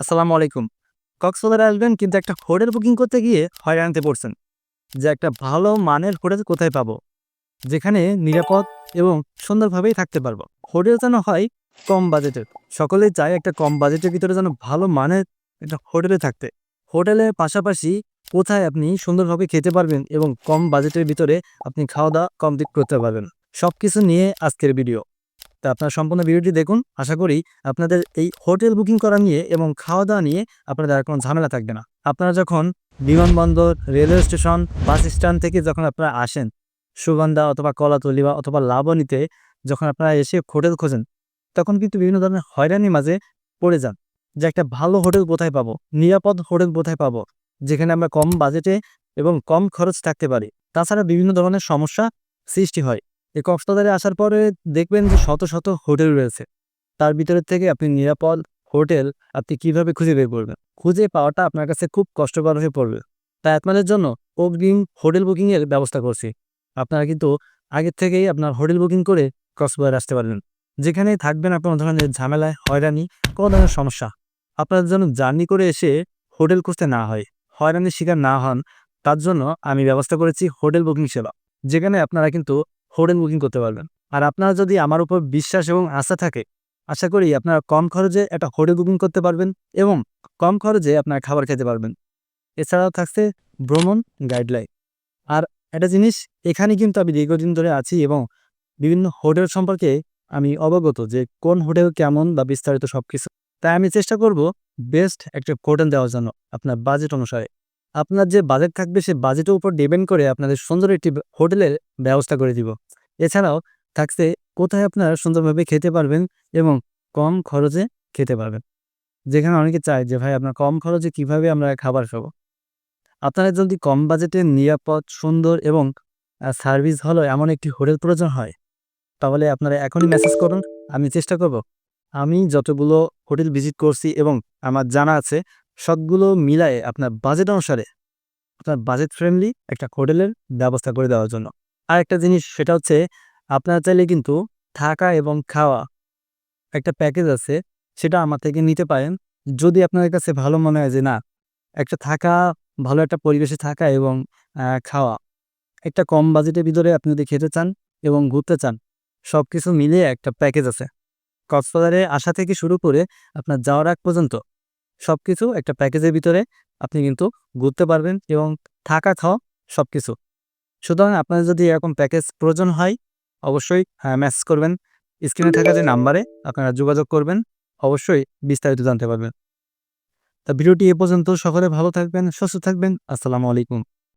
আসসালামু আলাইকুম। কক্সবাজারে আসবেন কিন্তু একটা হোটেল বুকিং করতে গিয়ে হয়রানিতে পড়ছেন যে একটা ভালো মানের হোটেল কোথায় পাবো? যেখানে নিরাপদ এবং সুন্দরভাবেই থাকতে পারব। হোটেল যেন হয় কম বাজেটের, সকলেই চায় একটা কম বাজেটের ভিতরে যেন ভালো মানের একটা হোটেলে থাকতে। হোটেলের পাশাপাশি কোথায় আপনি সুন্দরভাবে খেতে পারবেন এবং কম বাজেটের ভিতরে আপনি খাওয়া দাওয়া কমপ্লিট করতে পারবেন। সব কিছু নিয়ে আজকের ভিডিও। তা আপনার সম্পূর্ণ ভিডিওটি দেখুন। আশা করি আপনাদের এই হোটেল বুকিং করা নিয়ে এবং খাওয়া দাওয়া নিয়ে আপনাদের আর কোনো ঝামেলা থাকবে না। আপনারা যখন বিমানবন্দর, রেলওয়ে স্টেশন, বাস স্ট্যান্ড থেকে যখন আপনারা আসেন, সুগন্ধা অথবা কলাতলি বা অথবা লাবণীতে যখন আপনারা এসে হোটেল খোঁজেন, তখন কিন্তু বিভিন্ন ধরনের হয়রানির মাঝে পড়ে যান যে একটা ভালো হোটেল কোথায় পাবো, নিরাপদ হোটেল কোথায় পাবো, যেখানে আমরা কম বাজেটে এবং কম খরচ থাকতে পারি। তাছাড়া বিভিন্ন ধরনের সমস্যা সৃষ্টি হয়। এই কক্সবাজারে আসার পরে দেখবেন যে শত শত হোটেল রয়েছে। তার ভিতরে থেকে আপনি নিরাপদ হোটেল আপনি কীভাবে খুঁজে বের করবেন? খুঁজে পাওয়াটা আপনার কাছে খুব কষ্টকর হয়ে পড়বে। তাই আপনাদের জন্য অগ্রিম হোটেল বুকিংয়ের ব্যবস্থা করছি। আপনারা কিন্তু আগের থেকেই আপনার হোটেল বুকিং করে কক্সবাজার আসতে পারবেন। যেখানেই থাকবেন আপনার ধরনের ঝামেলায় হয়রানি, কোনো ধরনের সমস্যা, আপনাদের জন্য জার্নি করে এসে হোটেল খুঁজতে না হয়, হয়রানির শিকার না হন, তার জন্য আমি ব্যবস্থা করেছি হোটেল বুকিং সেবা। যেখানে আপনারা কিন্তু হোটেল বুকিং করতে পারবেন। আর আপনারা যদি আমার উপর বিশ্বাস এবং আশা থাকে, আশা করি আপনারা কম খরচে একটা হোটেল বুকিং করতে পারবেন এবং কম খরচে আপনারা খাবার খেতে পারবেন। এছাড়াও থাকছে ভ্রমণ গাইডলাইন। আর একটা জিনিস, এখানে কিন্তু আমি দীর্ঘদিন ধরে আছি এবং বিভিন্ন হোটেল সম্পর্কে আমি অবগত যে কোন হোটেল কেমন বা বিস্তারিত সব কিছু তাই আমি চেষ্টা করব বেস্ট একটা হোটেল দেওয়ার জন্য আপনার বাজেট অনুসারে। আপনার যে বাজেট থাকবে, সে বাজেটের উপর ডিপেন্ড করে আপনাদের সুন্দর একটি হোটেলের ব্যবস্থা করে দিব। এছাড়াও থাকছে কোথায় আপনারা সুন্দরভাবে খেতে পারবেন এবং কম খরচে খেতে পারবেন। যেখানে অনেকে চায় যে, ভাই, আপনার কম খরচে কীভাবে আমরা খাবার খাব? আপনারা যদি কম বাজেটে নিরাপদ, সুন্দর এবং সার্ভিস হলো এমন একটি হোটেল প্রয়োজন হয়, তাহলে আপনারা এখনই মেসেজ করুন, আমি চেষ্টা করব। আমি যতগুলো হোটেল ভিজিট করছি এবং আমার জানা আছে সবগুলো মিলায়ে আপনার বাজেট অনুসারে আপনার বাজেট ফ্রেন্ডলি একটা হোটেলের ব্যবস্থা করে দেওয়ার জন্য। আর একটা জিনিস সেটা হচ্ছে আপনারা চাইলে কিন্তু থাকা এবং খাওয়া একটা প্যাকেজ আছে, সেটা আমার থেকে নিতে পারেন। যদি আপনাদের কাছে ভালো মনে হয় যে না, একটা থাকা, ভালো একটা পরিবেশে থাকা এবং খাওয়া, একটা কম বাজেটের ভিতরে আপনি যদি খেতে চান এবং ঘুরতে চান সব কিছু মিলিয়ে একটা প্যাকেজ আছে। কক্সবাজারে আসা থেকে শুরু করে আপনার যাওয়ার আগ পর্যন্ত সব কিছু একটা প্যাকেজের ভিতরে আপনি কিন্তু ঘুরতে পারবেন এবং থাকা খাওয়া সব কিছু সুতরাং আপনার যদি এরকম প্যাকেজ প্রয়োজন হয়, অবশ্যই মেসেজ করবেন। স্ক্রিনে থাকা যে নাম্বারে আপনারা যোগাযোগ করবেন, অবশ্যই বিস্তারিত জানতে পারবেন। তা ভিডিওটি এ পর্যন্ত। সকলে ভালো থাকবেন, সুস্থ থাকবেন। আসসালামু আলাইকুম।